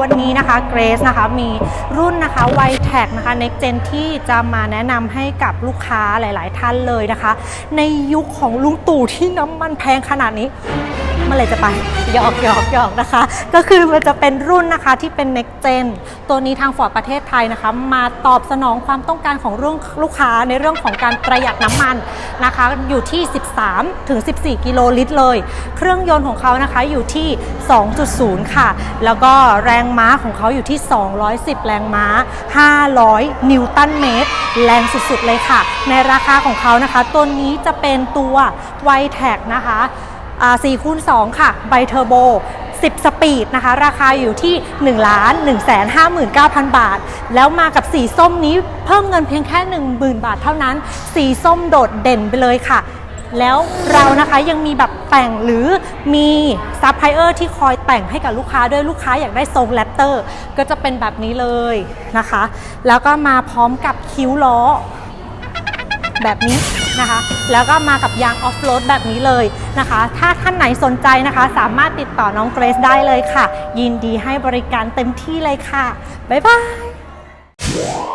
วันนี้นะคะเกรซนะคะมีรุ่นนะคะไวแท็กนะคะ Next Gen ที่จะมาแนะนำให้กับลูกค้าหลาย ๆ ท่านเลยนะคะ ในยุคของลุงตู่ที่น้ำมันแพงขนาดนี้ เมื่อไรจะไปหยอกหยอกหยอกนะคะ ก็คือมันจะเป็นรุ่นนะคะที่เป็น next gen ตัวนี้ทางฟอร์ดประเทศไทยนะคะ มาตอบสนองความต้องการของเรื่องลูกค้าในเรื่องของการประหยัดน้ำมันนะคะ อยู่ที่ 13ถึง14 กิโลลิตรเลย เครื่องยนต์ของเขานะคะอยู่ที่ 2.0 ค่ะ แล้วก็แรงม้าของเขาอยู่ที่ 210 แรงม้า 500 นิวตันเมตร แรงสุดๆเลยค่ะ ในราคาของเขานะคะ ตัวนี้จะเป็นตัวไวแท็กนะคะ 4คูณ2ค่ะไบเทอร์โบ 10 สปีดนะคะ ราคาอยู่ที่ 1 ล้าน 1 5 9 0 0 0 บาท แล้วมากับสีส้มนี้เพิ่มเงินเพียงแค่ 10,000 บาทเท่านั้น สีส้มโดดเด่นไปเลยค่ะ แล้วเรานะคะยังมีแบบแต่งหรือมีซัพพลายเออร์ที่คอยแต่งให้กับลูกค้าด้วยลูกค้าอยากได้ทรงแรปเตอร์ ก็จะเป็นแบบนี้เลยนะคะ แล้วก็มาพร้อมกับคิ้วล้อแบบนี้ นะคะ แล้วก็มากับยางออฟโรดแบบนี้เลยนะคะ ถ้าท่านไหนสนใจนะคะ สามารถติดต่อน้องเกรซได้เลยค่ะ ยินดีให้บริการเต็มที่เลยค่ะ บ๊ายบาย